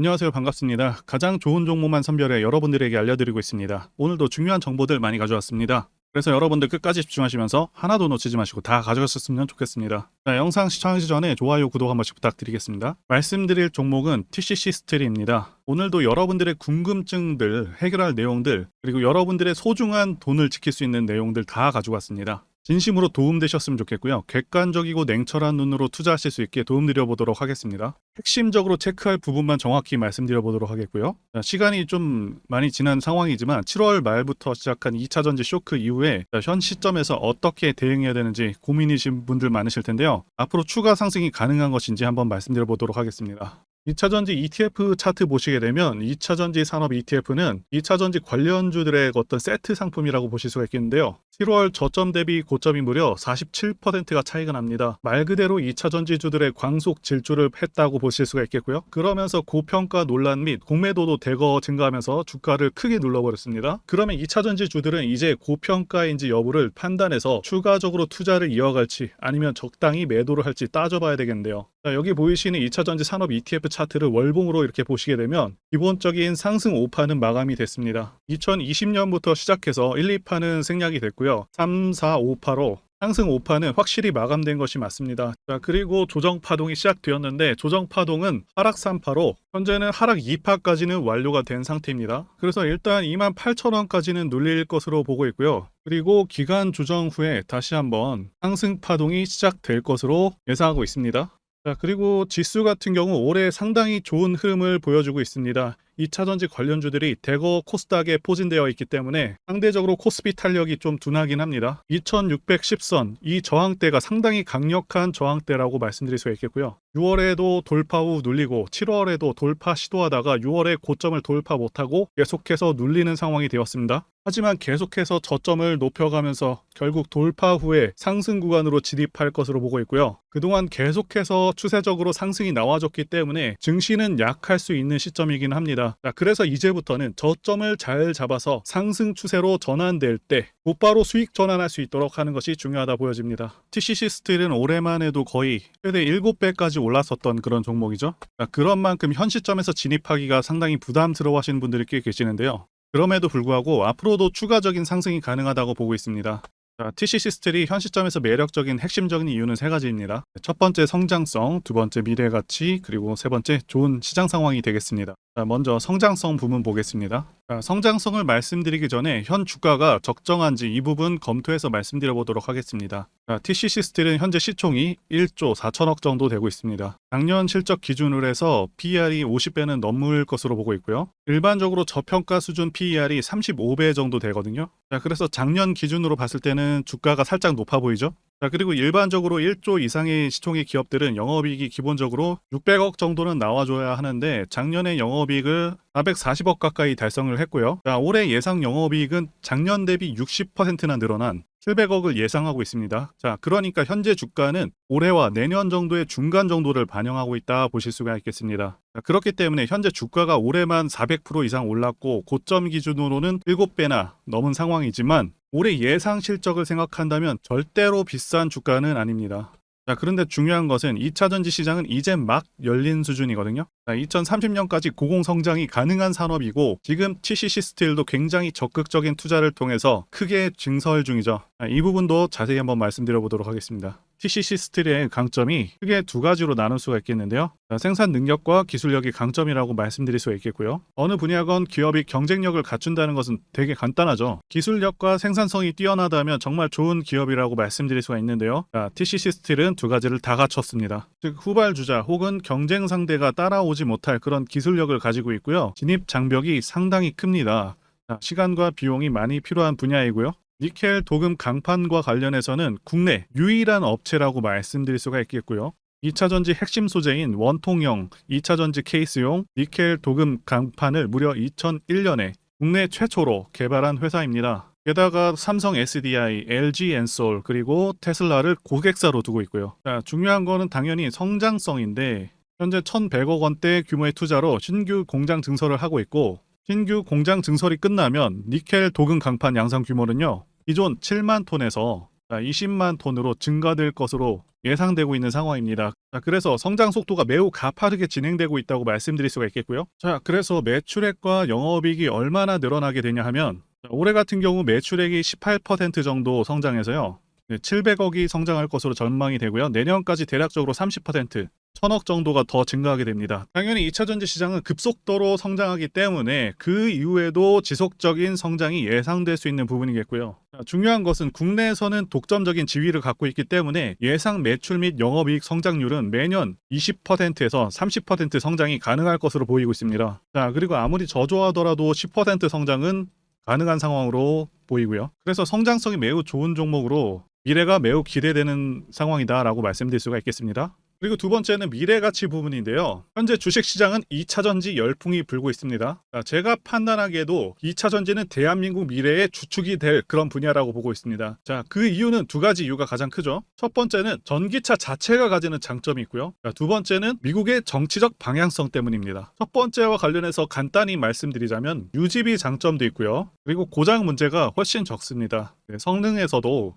안녕하세요. 반갑습니다. 가장 좋은 종목만 선별해 여러분들에게 알려드리고 있습니다. 오늘도 중요한 정보들 많이 가져왔습니다. 그래서 여러분들 끝까지 집중하시면서 하나도 놓치지 마시고 다 가져가셨으면 좋겠습니다. 자, 영상 시청하기 전에 좋아요, 구독 한 번씩 부탁드리겠습니다. 말씀드릴 종목은 TCC 스트리입니다. 오늘도 여러분들의 궁금증들, 해결할 내용들, 그리고 여러분들의 소중한 돈을 지킬 수 있는 내용들 다 가져왔습니다. 진심으로 도움되셨으면 좋겠고요. 객관적이고 냉철한 눈으로 투자하실 수 있게 도움드려 보도록 하겠습니다. 핵심적으로 체크할 부분만 정확히 말씀드려 보도록 하겠고요. 자, 시간이 좀 많이 지난 상황이지만 7월 말부터 시작한 2차 전지 쇼크 이후에 자, 현 시점에서 어떻게 대응해야 되는지 고민이신 분들 많으실 텐데요. 앞으로 추가 상승이 가능한 것인지 한번 말씀드려 보도록 하겠습니다. 2차전지 ETF 차트 보시게 되면 2차전지 산업 ETF는 2차전지 관련주들의 어떤 세트 상품이라고 보실 수가 있겠는데요. 7월 저점 대비 고점이 무려 47%가 차이가 납니다. 말 그대로 2차 전지주들의 광속 질주를 했다고 보실 수가 있겠고요. 그러면서 고평가 논란 및 공매도도 대거 증가하면서 주가를 크게 눌러버렸습니다. 그러면 2차 전지주들은 이제 고평가인지 여부를 판단해서 추가적으로 투자를 이어갈지 아니면 적당히 매도를 할지 따져봐야 되겠는데요. 자, 여기 보이시는 2차 전지 산업 ETF 차트를 월봉으로 이렇게 보시게 되면 기본적인 상승 5파는 마감이 됐습니다. 2020년부터 시작해서 1, 2파는 생략이 됐고요. 3, 4, 5파로 상승 5파는 확실히 마감된 것이 맞습니다. 자, 그리고 조정 파동이 시작되었는데 조정 파동은 하락 3파로 현재는 하락 2파까지는 완료가 된 상태입니다. 그래서 일단 28,000원까지는 눌릴 것으로 보고 있고요. 그리고 기간 조정 후에 다시 한번 상승 파동이 시작될 것으로 예상하고 있습니다. 자, 그리고 지수 같은 경우 올해 상당히 좋은 흐름을 보여주고 있습니다. 2차 전지 관련주들이 대거 코스닥에 포진되어 있기 때문에 상대적으로 코스피 탄력이 좀 둔하긴 합니다. 2610선 이 저항대가 상당히 강력한 저항대라고 말씀드릴 수 있겠고요. 6월에도 돌파 후 눌리고 7월에도 돌파 시도하다가 6월에 고점을 돌파 못하고 계속해서 눌리는 상황이 되었습니다. 하지만 계속해서 저점을 높여가면서 결국 돌파 후에 상승 구간으로 진입할 것으로 보고 있고요. 그동안 계속해서 추세적으로 상승이 나와줬기 때문에 증시는 약할 수 있는 시점이긴 합니다. 자, 그래서 이제부터는 저점을 잘 잡아서 상승 추세로 전환될 때 곧바로 수익 전환할 수 있도록 하는 것이 중요하다 보여집니다. TCC 스틸은 올해만 해도 거의 최대 7배까지 올랐었던 그런 종목이죠. 자, 그런 만큼 현 시점에서 진입하기가 상당히 부담스러워 하시는 분들이 꽤 계시는데요. 그럼에도 불구하고 앞으로도 추가적인 상승이 가능하다고 보고 있습니다. 자, TCC 스틸이 현 시점에서 매력적인 핵심적인 이유는 세 가지입니다. 첫 번째 성장성, 두 번째 미래 가치, 그리고 세 번째 좋은 시장 상황이 되겠습니다. 자, 먼저 성장성 부분 보겠습니다. 자, 성장성을 말씀드리기 전에 현 주가가 적정한지 이 부분 검토해서 말씀드려 보도록 하겠습니다. 자, TCC 스틸은 현재 시총이 1조 4천억 정도 되고 있습니다. 작년 실적 기준으로 해서 PER이 50배는 넘을 것으로 보고 있고요. 일반적으로 저평가 수준 PER이 35배 정도 되거든요. 자, 그래서 작년 기준으로 봤을 때는 주가가 살짝 높아 보이죠? 자, 그리고 일반적으로 1조 이상의 시총의 기업들은 영업이익이 기본적으로 600억 정도는 나와줘야 하는데 작년에 영업이익을 440억 가까이 달성을 했고요. 자, 올해 예상 영업이익은 작년 대비 60%나 늘어난 700억을 예상하고 있습니다. 자, 그러니까 현재 주가는 올해와 내년 정도의 중간 정도를 반영하고 있다 보실 수가 있겠습니다. 자, 그렇기 때문에 현재 주가가 올해만 400% 이상 올랐고 고점 기준으로는 7배나 넘은 상황이지만 올해 예상 실적을 생각한다면 절대로 비싼 주가는 아닙니다. 자, 그런데 중요한 것은 2차 전지 시장은 이제 막 열린 수준이거든요. 자, 2030년까지 고공 성장이 가능한 산업이고 지금 TCC 스틸도 굉장히 적극적인 투자를 통해서 크게 증설 중이죠. 자, 이 부분도 자세히 한번 말씀드려 보도록 하겠습니다. TCC 스틸의 강점이 크게 두 가지로 나눌 수가 있겠는데요. 자, 생산 능력과 기술력이 강점이라고 말씀드릴 수가 있겠고요. 어느 분야건 기업이 경쟁력을 갖춘다는 것은 되게 간단하죠. 기술력과 생산성이 뛰어나다면 정말 좋은 기업이라고 말씀드릴 수가 있는데요. 자, TCC 스틸은 두 가지를 다 갖췄습니다. 즉 후발주자 혹은 경쟁 상대가 따라오지 못할 그런 기술력을 가지고 있고요. 진입 장벽이 상당히 큽니다. 자, 시간과 비용이 많이 필요한 분야이고요. 니켈 도금 강판과 관련해서는 국내 유일한 업체라고 말씀드릴 수가 있겠고요. 2차 전지 핵심 소재인 원통형 2차 전지 케이스용 니켈 도금 강판을 무려 2001년에 국내 최초로 개발한 회사입니다. 게다가 삼성 SDI, LG 엔솔 그리고 테슬라를 고객사로 두고 있고요. 자, 중요한 거는 당연히 성장성인데 현재 1,100억 원대 규모의 투자로 신규 공장 증설을 하고 있고 신규 공장 증설이 끝나면 니켈 도금 강판 양산 규모는요. 기존 7만 톤에서 자, 20만 톤으로 증가될 것으로 예상되고 있는 상황입니다. 자, 그래서 성장 속도가 매우 가파르게 진행되고 있다고 말씀드릴 수가 있겠고요. 자, 그래서 매출액과 영업이익이 얼마나 늘어나게 되냐 하면 자, 올해 같은 경우 매출액이 18% 정도 성장해서요. 700억이 성장할 것으로 전망이 되고요. 내년까지 대략적으로 30%, 천억 정도가 더 증가하게 됩니다. 당연히 2차 전지 시장은 급속도로 성장하기 때문에 그 이후에도 지속적인 성장이 예상될 수 있는 부분이겠고요. 자, 중요한 것은 국내에서는 독점적인 지위를 갖고 있기 때문에 예상 매출 및 영업이익 성장률은 매년 20%에서 30% 성장이 가능할 것으로 보이고 있습니다. 자, 그리고 아무리 저조하더라도 10% 성장은 가능한 상황으로 보이고요. 그래서 성장성이 매우 좋은 종목으로 미래가 매우 기대되는 상황이다라고 말씀드릴 수가 있겠습니다. 그리고 두 번째는 미래 가치 부분인데요. 현재 주식 시장은 2차 전지 열풍이 불고 있습니다. 자, 제가 판단하기에도 2차 전지는 대한민국 미래의 주축이 될 그런 분야라고 보고 있습니다. 자, 그 이유는 두 가지 이유가 가장 크죠. 첫 번째는 전기차 자체가 가지는 장점이 있고요. 자, 두 번째는 미국의 정치적 방향성 때문입니다. 첫 번째와 관련해서 간단히 말씀드리자면 유지비 장점도 있고요. 그리고 고장 문제가 훨씬 적습니다. 네, 성능에서도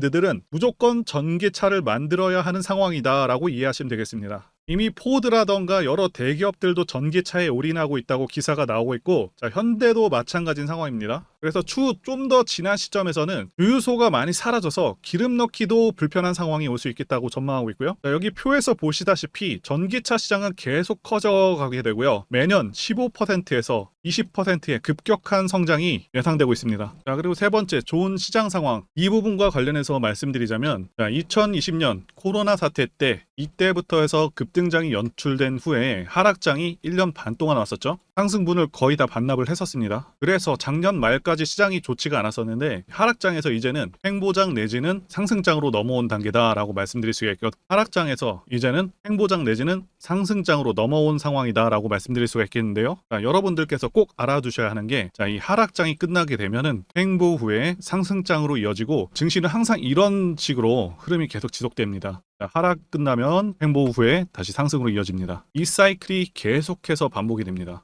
들은 무조건 전기차를 만들어야 하는 상황이다라고 이해하시면 되겠습니다. 이미 포드라던가 여러 대기업들도 전기차에 올인하고 있다고 기사가 나오고 있고 자, 현대도 마찬가지인 상황입니다. 그래서 추후 좀 더 지난 시점에서는 주유소가 많이 사라져서 기름 넣기도 불편한 상황이 올 수 있겠다고 전망하고 있고요. 자, 여기 표에서 보시다시피 전기차 시장은 계속 커져가게 되고요. 매년 15%에서 20%의 급격한 성장이 예상되고 있습니다. 자, 그리고 세 번째 좋은 시장 상황 이 부분과 관련해서 말씀드리자면 자, 2020년 코로나 사태 때 이때부터 해서 급등장이 연출된 후에 하락장이 1년 반 동안 왔었죠. 상승분을 거의 다 반납을 했었습니다. 그래서 작년 말까지 시장이 좋지가 않았었는데 하락장에서 이제는 횡보장 내지는 상승장으로 넘어온 단계다라고 말씀드릴 수가 있고 하락장에서 이제는 횡보장 내지는 상승장으로 넘어온 상황이다라고 말씀드릴 수가 있겠는데요. 자, 여러분들께서 꼭 알아두셔야 하는 게 자, 이 하락장이 끝나게 되면은 횡보 후에 상승장으로 이어지고 증시는 항상 이런 식으로 흐름이 계속 지속됩니다. 자, 하락 끝나면 횡보 후에 다시 상승으로 이어집니다. 이 사이클이 계속해서 반복이 됩니다.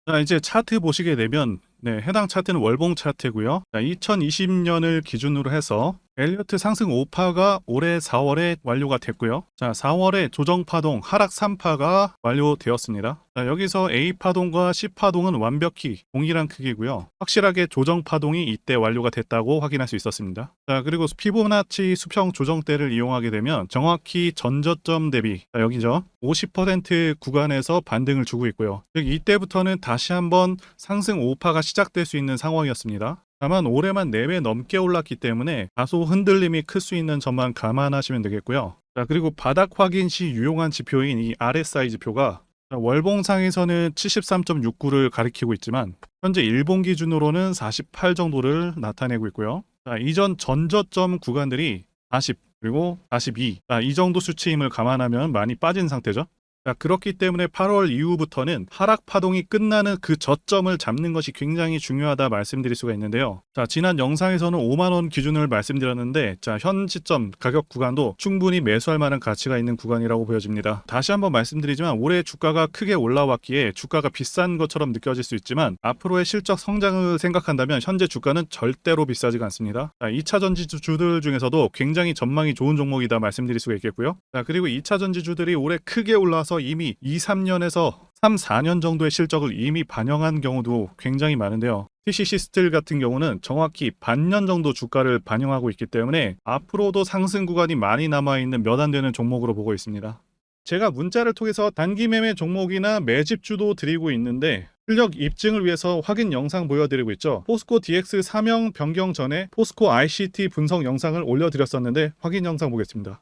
자, 이제 차트 보시게 되면 네, 해당 차트는 월봉 차트고요. 자, 2020년을 기준으로 해서 엘리어트 상승 5파가 올해 4월에 완료가 됐고요. 자, 4월에 조정 파동 하락 3파가 완료되었습니다. 자, 여기서 A 파동과 C 파동은 완벽히 동일한 크기고요. 확실하게 조정 파동이 이때 완료가 됐다고 확인할 수 있었습니다. 자, 그리고 피보나치 수평 조정대를 이용하게 되면 정확히 전저점 대비 자, 여기죠. 50% 구간에서 반등을 주고 있고요. 즉 이때부터는 다시 한번 상승 5파가 시작될 수 있는 상황이었습니다. 다만 올해만 4배 넘게 올랐기 때문에 다소 흔들림이 클 수 있는 점만 감안하시면 되겠고요. 자, 그리고 바닥 확인 시 유용한 지표인 이 RSI 지표가 월봉상에서는 73.69를 가리키고 있지만 현재 일본 기준으로는 48 정도를 나타내고 있고요. 자, 이전 전저점 구간들이 40 그리고 42. 자, 이 정도 수치임을 감안하면 많이 빠진 상태죠. 자, 그렇기 때문에 8월 이후부터는 하락 파동이 끝나는 그 저점을 잡는 것이 굉장히 중요하다 말씀드릴 수가 있는데요. 자, 지난 영상에서는 5만 원 기준을 말씀드렸는데 자, 현 시점 가격 구간도 충분히 매수할 만한 가치가 있는 구간이라고 보여집니다. 다시 한번 말씀드리지만 올해 주가가 크게 올라왔기에 주가가 비싼 것처럼 느껴질 수 있지만 앞으로의 실적 성장을 생각한다면 현재 주가는 절대로 비싸지가 않습니다. 자, 2차 전지주들 중에서도 굉장히 전망이 좋은 종목이다 말씀드릴 수가 있겠고요. 자, 그리고 2차 전지주들이 올해 크게 올라와 서 이미 2, 3년에서 3, 4년 정도의 실적을 이미 반영한 경우도 굉장히 많은데요. TCC 스틸 같은 경우는 정확히 반년 정도 주가를 반영하고 있기 때문에 앞으로도 상승 구간이 많이 남아있는 몇 안 되는 종목으로 보고 있습니다. 제가 문자를 통해서 단기 매매 종목이나 매집주도 드리고 있는데 실력 입증을 위해서 확인 영상 보여드리고 있죠. 포스코 DX 사명 변경 전에 포스코 ICT 분석 영상을 올려드렸었는데 확인 영상 보겠습니다.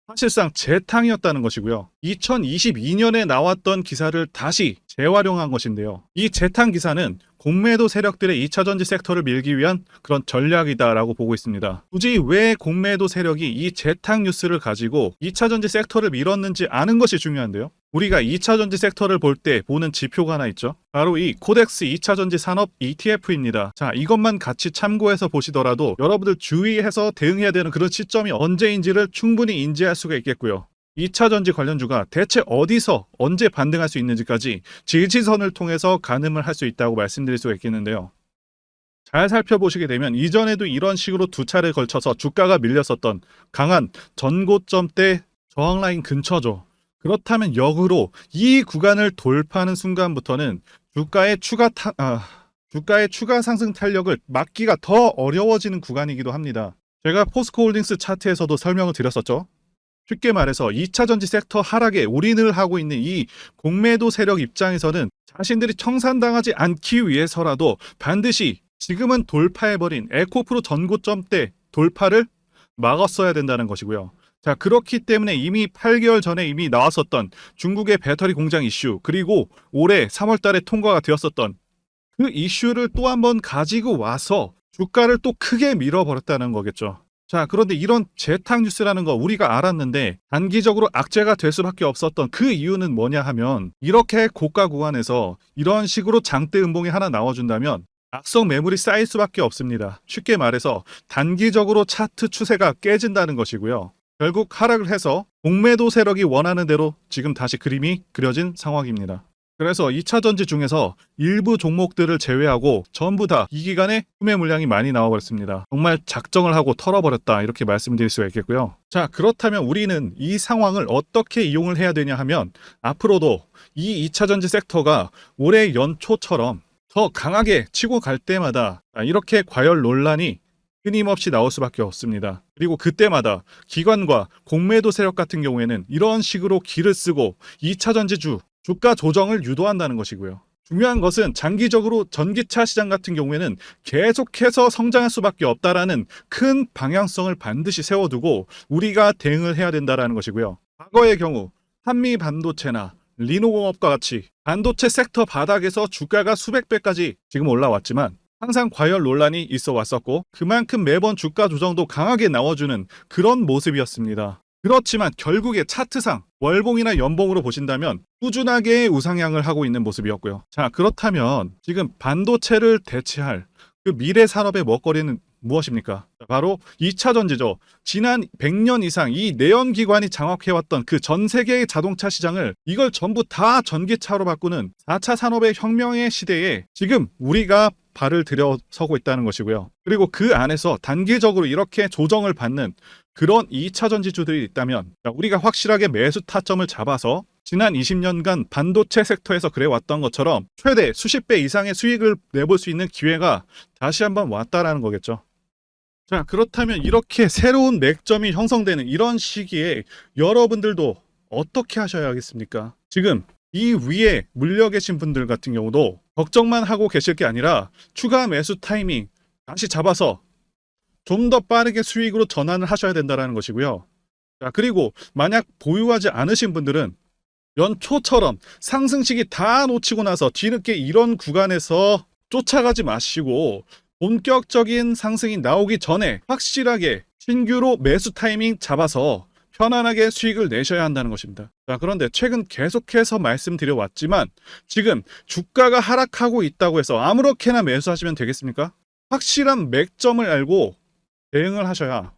사실상 재탕이었다는 것이고요. 2022년에 나왔던 기사를 다시 재활용한 것인데요. 이 재탕 기사는 공매도 세력들의 2차 전지 섹터를 밀기 위한 그런 전략이다라고 보고 있습니다. 굳이 왜 공매도 세력이 이 재탕 뉴스를 가지고 2차 전지 섹터를 밀었는지 아는 것이 중요한데요. 우리가 2차 전지 섹터를 볼 때 보는 지표가 하나 있죠. 바로 이 코덱스 2차 전지 산업 ETF입니다. 자, 이것만 같이 참고해서 보시더라도 여러분들 주의해서 대응해야 되는 그런 시점이 언제인지를 충분히 인지할 수가 있겠고요. 2차 전지 관련주가 대체 어디서 언제 반등할 수 있는지까지 지지선을 통해서 가늠을 할 수 있다고 말씀드릴 수가 있겠는데요. 잘 살펴보시게 되면 이전에도 이런 식으로 두 차례 걸쳐서 주가가 밀렸었던 강한 전고점대 저항 라인 근처죠. 그렇다면 역으로 이 구간을 돌파하는 순간부터는 주가의 추가 타, 아, 주가의 추가 상승 탄력을 막기가 더 어려워지는 구간이기도 합니다. 제가 포스코 홀딩스 차트에서도 설명을 드렸었죠. 쉽게 말해서 2차 전지 섹터 하락에 올인을 하고 있는 이 공매도 세력 입장에서는 자신들이 청산당하지 않기 위해서라도 반드시 지금은 돌파해버린 에코프로 전고점대 돌파를 막았어야 된다는 것이고요. 자, 그렇기 때문에 이미 8개월 전에 이미 나왔었던 중국의 배터리 공장 이슈, 그리고 올해 3월 달에 통과가 되었었던 그 이슈를 또 한 번 가지고 와서 주가를 또 크게 밀어버렸다는 거겠죠. 자, 그런데 이런 재탕 뉴스라는 거 우리가 알았는데 단기적으로 악재가 될 수밖에 없었던 그 이유는 뭐냐 하면 이렇게 고가 구간에서 이런 식으로 장대 음봉이 하나 나와준다면 악성 매물이 쌓일 수밖에 없습니다. 쉽게 말해서 단기적으로 차트 추세가 깨진다는 것이고요. 결국 하락을 해서 공매도 세력이 원하는 대로 지금 다시 그림이 그려진 상황입니다. 그래서 2차 전지 중에서 일부 종목들을 제외하고 전부 다 이 기간에 구매 물량이 많이 나와버렸습니다. 정말 작정을 하고 털어버렸다 이렇게 말씀드릴 수가 있겠고요. 자 그렇다면 우리는 이 상황을 어떻게 이용을 해야 되냐 하면 앞으로도 이 2차 전지 섹터가 올해 연초처럼 더 강하게 치고 갈 때마다 이렇게 과열 논란이 끊임없이 나올 수밖에 없습니다. 그리고 그때마다 기관과 공매도 세력 같은 경우에는 이런 식으로 기를 쓰고 2차 전지주 주가 조정을 유도한다는 것이고요. 중요한 것은 장기적으로 전기차 시장 같은 경우에는 계속해서 성장할 수밖에 없다라는 큰 방향성을 반드시 세워두고 우리가 대응을 해야 된다라는 것이고요. 과거의 경우 한미 반도체나 리노공업과 같이 반도체 섹터 바닥에서 주가가 수백 배까지 지금 올라왔지만 항상 과열 논란이 있어 왔었고 그만큼 매번 주가 조정도 강하게 나와주는 그런 모습이었습니다. 그렇지만 결국에 차트상 월봉이나 연봉으로 보신다면 꾸준하게 우상향을 하고 있는 모습이었고요. 자, 그렇다면 지금 반도체를 대체할 그 미래 산업의 먹거리는 무엇입니까? 바로 2차 전지죠. 지난 100년 이상 이 내연기관이 장악해왔던 그 전 세계의 자동차 시장을 이걸 전부 다 전기차로 바꾸는 4차 산업의 혁명의 시대에 지금 우리가 발을 들여서고 있다는 것이고요. 그리고 그 안에서 단기적으로 이렇게 조정을 받는 그런 2차 전지주들이 있다면 우리가 확실하게 매수 타점을 잡아서 지난 20년간 반도체 섹터에서 그래왔던 것처럼 최대 수십 배 이상의 수익을 내볼 수 있는 기회가 다시 한번 왔다라는 거겠죠. 자, 그렇다면 이렇게 새로운 맥점이 형성되는 이런 시기에 여러분들도 어떻게 하셔야 하겠습니까? 지금 이 위에 물려 계신 분들 같은 경우도 걱정만 하고 계실 게 아니라 추가 매수 타이밍 다시 잡아서 좀 더 빠르게 수익으로 전환을 하셔야 된다는 것이고요. 자, 그리고 만약 보유하지 않으신 분들은 연초처럼 상승식이 다 놓치고 나서 뒤늦게 이런 구간에서 쫓아가지 마시고 본격적인 상승이 나오기 전에 확실하게 신규로 매수 타이밍 잡아서 편안하게 수익을 내셔야 한다는 것입니다. 자, 그런데 최근 계속해서 말씀드려 왔지만 지금 주가가 하락하고 있다고 해서 아무렇게나 매수하시면 되겠습니까? 확실한 맥점을 알고 대응을 하셔야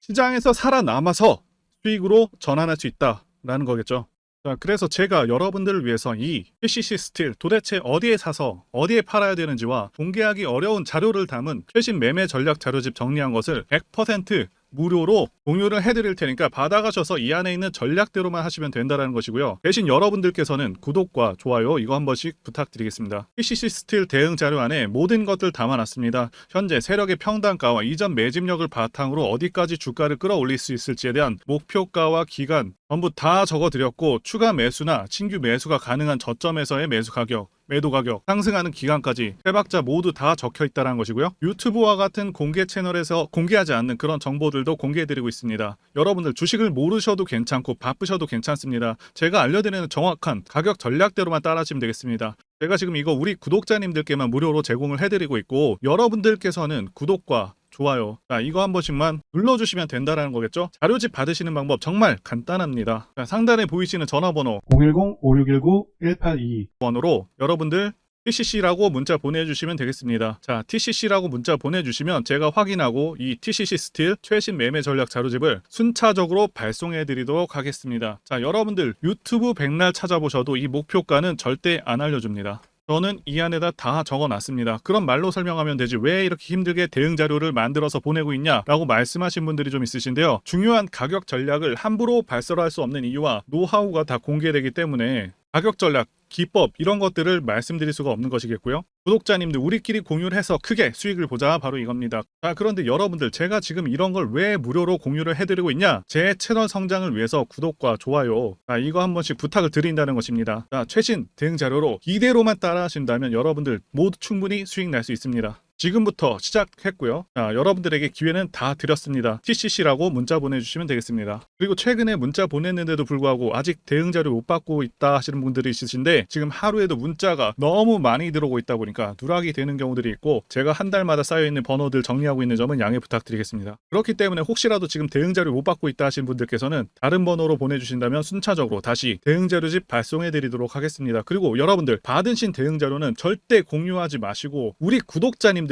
시장에서 살아남아서 수익으로 전환할 수 있다라는 거겠죠. 자, 그래서 제가 여러분들을 위해서 이 PCC 스틸 도대체 어디에 사서 어디에 팔아야 되는지와 공개하기 어려운 자료를 담은 최신 매매 전략 자료집 정리한 것을 100% 무료로 공유를 해드릴 테니까 받아가셔서 이 안에 있는 전략대로만 하시면 된다는 것이고요. 대신 여러분들께서는 구독과 좋아요 이거 한 번씩 부탁드리겠습니다. PCC 스틸 대응 자료 안에 모든 것들 담아놨습니다. 현재 세력의 평단가와 이전 매집력을 바탕으로 어디까지 주가를 끌어올릴 수 있을지에 대한 목표가와 기간 전부 다 적어드렸고 추가 매수나 신규 매수가 가능한 저점에서의 매수 가격 매도 가격, 상승하는 기간까지 세 박자 모두 다 적혀 있다는 것이고요. 유튜브와 같은 공개 채널에서 공개하지 않는 그런 정보들도 공개해드리고 있습니다. 여러분들 주식을 모르셔도 괜찮고 바쁘셔도 괜찮습니다. 제가 알려드리는 정확한 가격 전략대로만 따라하시면 되겠습니다. 제가 지금 이거 우리 구독자님들께만 무료로 제공을 해드리고 있고 여러분들께서는 구독과 좋아요. 자, 이거 한 번씩만 눌러주시면 된다라는 거겠죠? 자료집 받으시는 방법 정말 간단합니다. 자, 상단에 보이시는 전화번호 010-5619-1822 번호로 여러분들 TCC라고 문자 보내주시면 되겠습니다. 자, TCC라고 문자 보내주시면 제가 확인하고 이 TCC 스틸 최신 매매 전략 자료집을 순차적으로 발송해 드리도록 하겠습니다. 자, 여러분들 유튜브 백날 찾아보셔도 이 목표가는 절대 안 알려줍니다. 저는 이 안에다 다 적어 놨습니다. 그런 말로 설명하면 되지 왜 이렇게 힘들게 대응 자료를 만들어서 보내고 있냐라고 말씀하신 분들이 좀 있으신데요. 중요한 가격 전략을 함부로 발설할 수 없는 이유와 노하우가 다 공개되기 때문에 가격 전략, 기법 이런 것들을 말씀드릴 수가 없는 것이겠고요. 구독자님들 우리끼리 공유를 해서 크게 수익을 보자 바로 이겁니다. 자 그런데 여러분들 제가 지금 이런 걸 왜 무료로 공유를 해드리고 있냐? 제 채널 성장을 위해서 구독과 좋아요 자, 이거 한 번씩 부탁을 드린다는 것입니다. 자 최신 대응 자료로 이대로만 따라하신다면 여러분들 모두 충분히 수익 날 수 있습니다. 지금부터 시작했고요. 자, 여러분들에게 기회는 다 드렸습니다. TCC라고 문자 보내주시면 되겠습니다. 그리고 최근에 문자 보냈는데도 불구하고 아직 대응 자료 못 받고 있다 하시는 분들이 있으신데 지금 하루에도 문자가 너무 많이 들어오고 있다 보니까 누락이 되는 경우들이 있고 제가 한 달마다 쌓여 있는 번호들 정리하고 있는 점은 양해 부탁드리겠습니다. 그렇기 때문에 혹시라도 지금 대응 자료 못 받고 있다 하시는 분들께서는 다른 번호로 보내주신다면 순차적으로 다시 대응 자료집 발송해 드리도록 하겠습니다. 그리고 여러분들 받으신 대응 자료는 절대 공유하지 마시고 우리 구독자님들